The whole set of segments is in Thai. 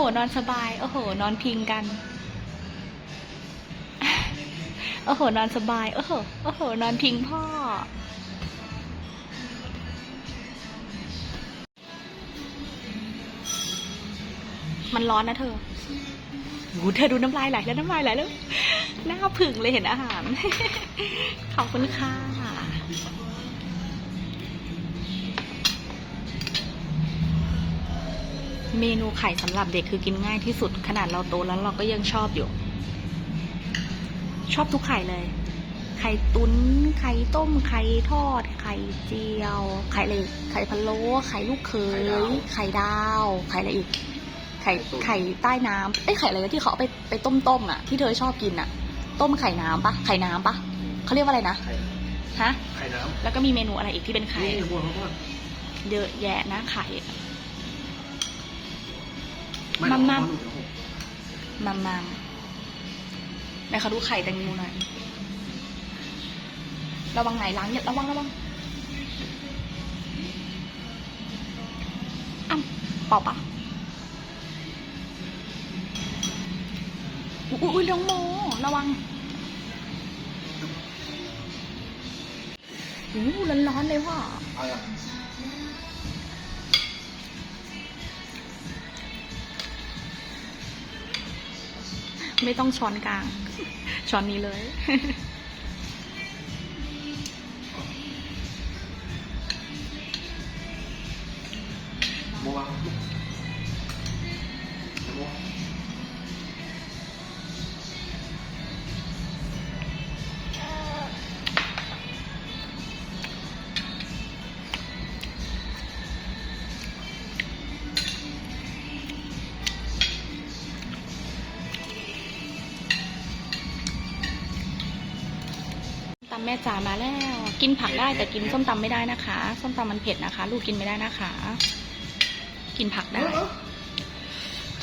โห นอนสบาย โอ้โห นอนพิงกัน โอ้โห นอนสบาย โอ้โห โอ้โห นอนพิงพ่อ มันร้อนนะเธอโอ้โหเธอดูน้ำลายไหลแล้วน้ำลายไหลแล้ว หน้าผึ่งเลยเห็นอาหาร ขอบคุณค่ะ เมนูไข่สำหรับเด็กคือกินง่ายที่สุด ขนาดเราโตแล้วเราก็ยังชอบอยู่ ชอบทุกไข่เลย ไข่ตุน ไข่ต้ม ไข่ทอด ไข่เจียว ไข่อะไรอีกไข่พะโล้ ไข่ลูกเขย ไข่ดาว ไข่อะไรอีก ไข่ไข่ใต้น้ำเอ้ยไข่อะไรนะที่เขาเอาไปไปต้มต้มๆอะ ที่เธอชอบกินอะ ต้มไข่น้ำปะไข่น้ำปะเขาเรียกว่าอะไรนะไข่ฮะ ไข่น้แล้วก็มีเมนูอะไรอีกที่เป็นำไข่นี่บัวเขาก็เยอะแยะนะไข่ ไหรอกมัมๆเพราะหนูจะหกมัมมัมไหนเขาดูไข่แตงโมหน่อย ระวังไหนล้างอย่าระวังระวังอ้ำเปล่าปะอุ๊ยอุ้ยน้องโมระวังอู้ร้อนๆเลยว่ะ ไม่ต้องช้อนกลาง ช้อนนี้เลยำแม่จ๋ามาแล้ว กินผักได้แต่กินส้มตำไม่ได้นะคะ ส้มตำมันเผ็ดนะคะ ลูกกินไม่ได้นะคะ กินผักได้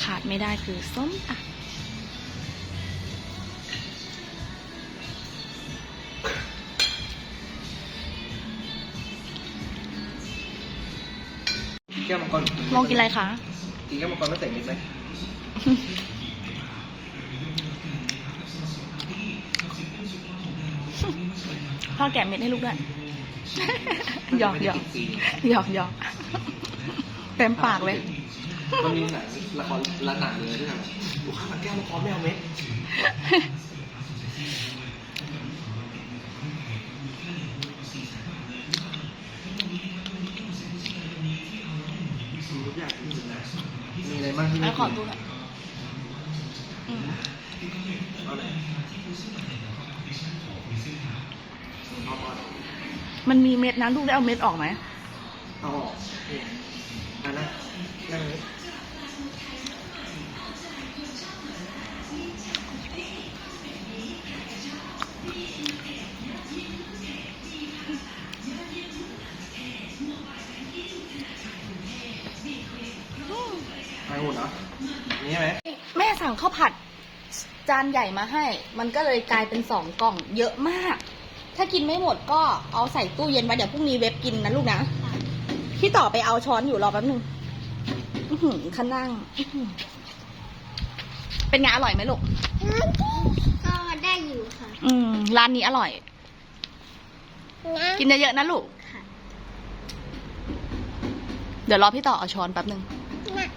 ขาดไม่ได้คือส้มตแก้วมังกรำลองกินอะไรคะ กินแก้วมังกรไม่ใส่มิดไหม พ่อแกะเม็ดให้ลูกด้วยหยอกหยอกฟรีหยอกหยอกเต็มปากเลย มันมีหนังละครละหนังเลยที่ทำดูข้าวมันแก้วมังกรไม่เอาเม็ดทุกอย่างจริงๆนะมีอะไรบ้างที่แล้ไม่วขอดูหน่อยอืมเอาไหน เอาก่อนมันมีเม็ดนะลูกได้เอาเม็ดออกไหมเอาออกนี่อันนั้นนั่งนี้ไปหมดเหรอนี่ใช่ไหมแม่สั่งข้าวผัด จานใหญ่มาให้ มันก็เลยกลายเป็นสองกล่องเยอะมาก ถ้ากินไม่หมดก็เอาใส่ตู้เย็นไว้เดี๋ยวพรุ่งนี้เว็บกินนะลูกนะพี่ต่อไปเอาช้อนอยู่รอแป๊บนึงอื้อหือข้านั่งอื้อหือเป็นไงอร่อยไหมลูก ก็ได้อยู่ค่ะ อืม ร้านนี้อร่อยนะกินเยอะๆนะลูกค่ะเดี๋ยวรอพี่ต่อเอาช้อนแป๊บนึงนะ